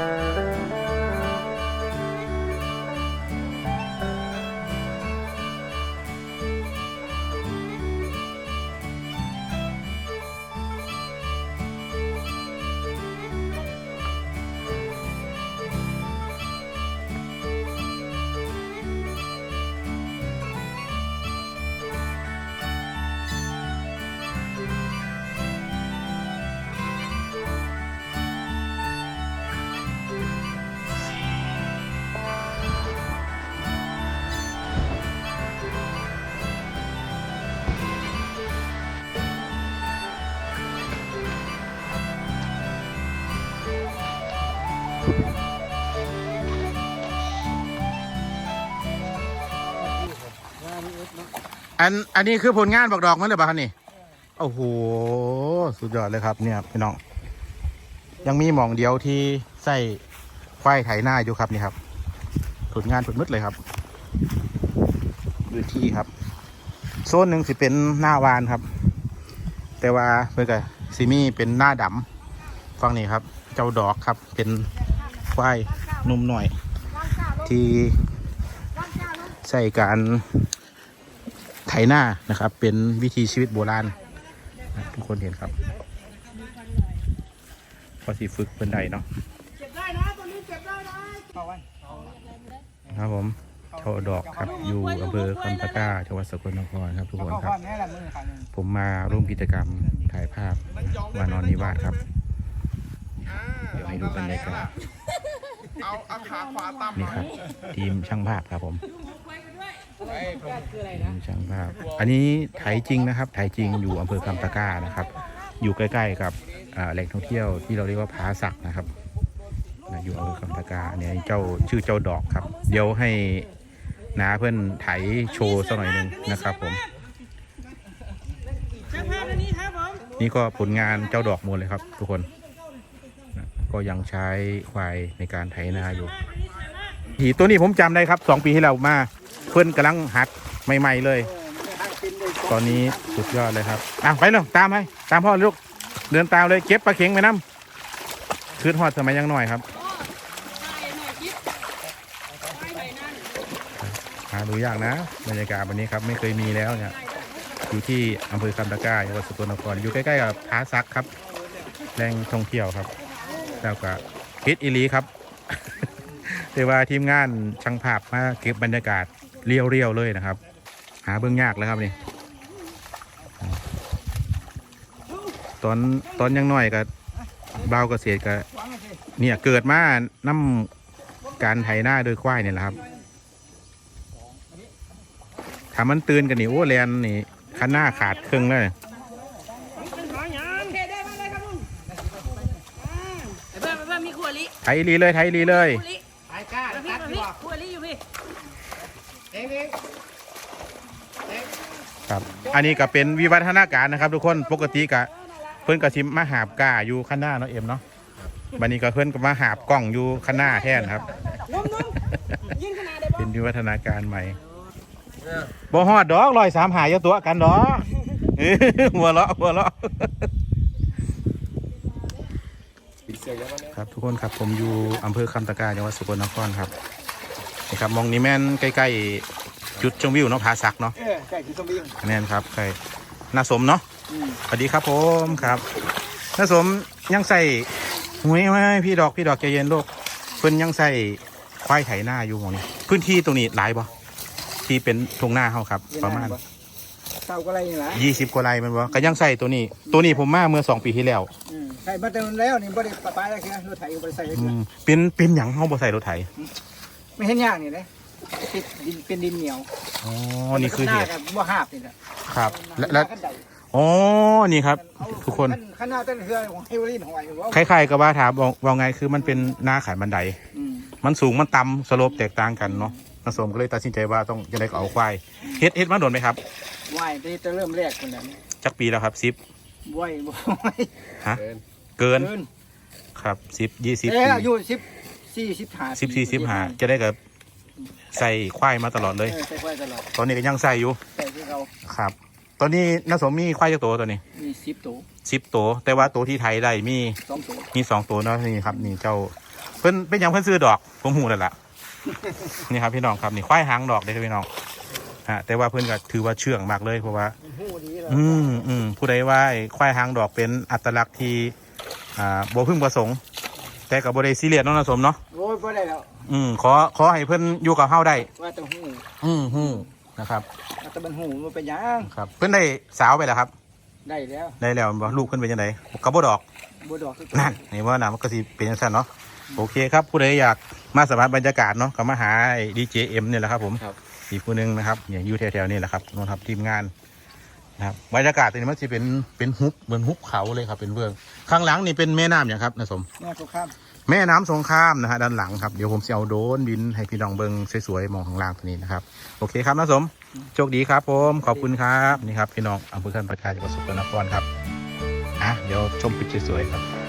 Música อันอันนี้คือผลงานบอกดอกมันเลยป่ะครับนี่โอ้โหสุดยอดเลยครับ เนี่ยพี่น้อง ยังมีหมองเดียวที่ใส่ควายไถหน้าอยู่ครับนี่ครับ ผลงานผลมืดเลยครับพื้นที่ครับ โซนหนึ่งสิเป็นหน้าวานครับ แต่ว่าเพื่อนกับซิมี่เป็นหน้าดำฟังนี่ครับ เจ้าดอกครับเป็นควายนุ่มหน่อย ที่ใส่การ ไถหน้านะครับ เป็นวิธีชีวิตโบราณนะทุกคนเห็นครับ พอสีฝึกเป็นไดเนาะเก็บได้นะตัวนี้เก็บได้นะเอาไว้ครับผมเจ้าดอกครับอยู่อำเภอคำตะกร้าจังหวัดสกลนครครับทุกคนเข้าครับความแน่ละมือขันหนึ่งผมมาร่วมกิจกรรมถ่ายภาพวานอนนิวาสครับ เดี๋ยวให้ดูบรรยากาศเอาเอาขาขวาต่ำนี่ครับ ทีมช่างภาพครับผมทีม ช่างภาพอันนี้ไถจริงนะครับไถจริงอยู่อำเภอคำตะกร้านะครับ อยู่ใกล้ๆกับแหล่งท่องเที่ยวที่เราเรียกว่าผาสักนะครับอยู่อำเภอคำตะกร้าเนี่ยเจ้าชื่อเจ้าดอกครับ เดี๋ยวให้นาเพื่อนไถโชว์สักหน่อยหนึ่งนะครับผมนี่ก็ผลงานเจ้าดอกมูลเลยครับ ทุกคน ก็ยังใช้ควายในการไถนาอยู่ หีตัวนี้ผมจำได้ครับสองปีที่แล้วมา เพื่อนกำลังหัดใหม่ๆเลย ตอนนี้สุดยอดเลยครับอะไปเลยตามไปตามพ่อลูกเดินตามเลยเก็บปลาเข็งไปน้ำคืนหอดสมัยยังหน่อยครับหาดูยากนะบรรยากาศวันนี้ครับไม่เคยมีแล้วเนี่ยอยู่ที่อำเภอคำตะก้าจังหวัดสกลนครอยู่ใกล้ๆกับผาซักครับแหล่งท่องเที่ยวครับแล้วก็ฮิตอีหลีครับแต่ว่าทีมงานช่างภาพมาเก็บบรรยากาศ เรียวๆเลยนะครับ หาเบื้องยากแล้วครับนี่ตอนตอนยังน้อยกับเบาวเกษตรกับเนี่ยเกิดมาน้ำการไถหน้าโดยควายเนี่ยแหละครับถ้ามันตื่นกันนี่โอ้แลนนี่คันหน้าขาดครึ่งเลยเป็นหอยหยางเก็บได้มาเลยครับลุงไอ้เพื่อนไอ้เพื่อนมีขวดลิไถอีหลีเลยไถอีหลีเลยขวดลิไอ้ก้า พี่พี่ขวดลิอยู่พี่เองเองครับ อันนี้ก็เป็นวิวัฒนาการนะครับ ทุกคนปกติกะเพื่อนกระชิมมาหาบกาอยู่ข้างหน้าเนาะเอ็มเนาะบันนี้ก็เพื่อนก็มาหาบกล้องอยู่ข้างหน้าแทนครับ นุ่มนุ่มยิงขนาดได้บ่เป็นวิวัฒนาการใหม่บ่ฮอดดอกลอยสามหายยตัวกันดอกเอ้อหัวเราะหัวเราะครับทุกคนครับผมอยู่อำเภอคำตะกร้าจังหวัดสกลนครครับ นี่ครับมองนี้แม่นใกล้ๆจุดชมวิวเนาะผาสักเนาะเออไก่กินส้มวิ่งแม่นครับใครน่าสมเนาะสวัสดีครับผมครับน่าสมยังใส่หวยไหมพี่ดอกพี่ดอกใจเย็นลูกเพิ่นยังใส่ควายไถหน้าอยู่หมองนี้พื้นที่ตรงนี้หลายบ่ที่เป็นทงหน้าเฮาครับ ประมาณ เต่าก็อะไรนี่แหละยี่สิบกว่าไร่แมันบ่ก็ยังใส่ตัวนี้ ตัวนี้ผมมาเมื่อสองปีที่แล้วใส่มาเต็มแล้วนี่บ่ได้ปะปายอะไรคือรถไถก็บ่ได้ใส่อืมเป็นเป็นหยังเฮาบ่ใส่รถไถ ไม่เห็นยากนี่เลยติดดินเป็นดินเหนียวอ๋อนี่คือเหตุบ่หาบนี่แหละครับและและอ๋อนี่ครับ ทุกคนขนาดต้นเรือของเฮเวอรินหอยว่าคล้ายๆกับว่าถามบอกว่าไงคือมันเป็นหน้าขายบันไดอืมมันสูงมันต่ำสโลปแตกต่างกันเนาะนาสมก็เลยตัดสินใจว่าต้องจะได้ก็เอาควายเฮ็ดเฮ็ดมาโดนไหมครับว่ายที่จะเริ่มแรกคนนั้นจักปีแล้วครับสิบว่ายบ่ว่ายฮะเกินเกิน ครับสิบยี่สิบเอ้ปียอายุสิบ สี่สิบห้าสิบสี่สิบห้าจะได้กับใส่ควายมาตลอดเลยเออใส่ควายตลอดตอนนี้ก็ยังใส่อยู่ใส่ที่เราครับ ตอนนี้นาสมมีควายจักตัวตัวนี้มีสิบตัวสิบตัวแต่ว่าตัวที่ไทยได้มีสองตัวมีสองตัวเนาะนี่ครับ นี่เจ้าเพิ่นเป็นหยังเพิ่นซื้อดอกผมหูแล้วล่ะนี่ครับพี่น้องครับนี่ควายหางดอกเลยครับพี่น้องฮะแต่ว่าเพิ่นก็ถือว่าเชื่องมากเลยเพราะว่าหูดีเลยอืมอืมผู้ใดว่าไอ้ควายหางดอกเป็นอัตลักษณ์ที่อ่าบ่พึงประสงค์ แต่กับบ่ได้ซีเรียสเนาะนะสมเนาะโอ้ยบ่ได้แล้วอืมขอขอให้เพิ่นอยู่กับเฮาได้ ว่าแต่หูอืมฮู้นะครับว่าแต่มันหูมันเป็นหยังครับ เพิ่นได้สาวไปแล้วครับ ได้แล้วได้แล้วบ่ลูกเพิ่นเป็นจังไดกับบ่ดอก บ่ดอกคือนั่นนี่ว่านะมันก็สิเป็นจังซั่นเนาะโอเคครับผู้ใดอยากมาสัมผัสบรรยากาศเนาะก็มาหาดีเจเอ็มเนี่ยแหละครับผมครับ อีกผู้หนึงนะครับเนี่ยอยู่แถวๆนี่แหละครับนู่นครับทีมงาน นะครับบรรยากาศตรงนี้มันจะเป็นเป็นฮุบเหมือนฮุบเขาเลยครับ เป็นเบื้องข้างหลังนี่เป็นแม่น้ำอย่างครับนะสมแม่สงครามแม่น้ำสงครามนะฮะด้านหลังครับเดี๋ยวผมจะเอาโดรนบินให้พี่น้องเบิงสวยๆมองข้างล่างตัวนี้นะครับโอเคครับนะสมโชคดีครับผมขอบคุณครับนี่ครับพี่น้องอำเภอขันประกาศจังหวัดสกลนครครับอะเดี๋ยวชมคลิปสวยๆครับ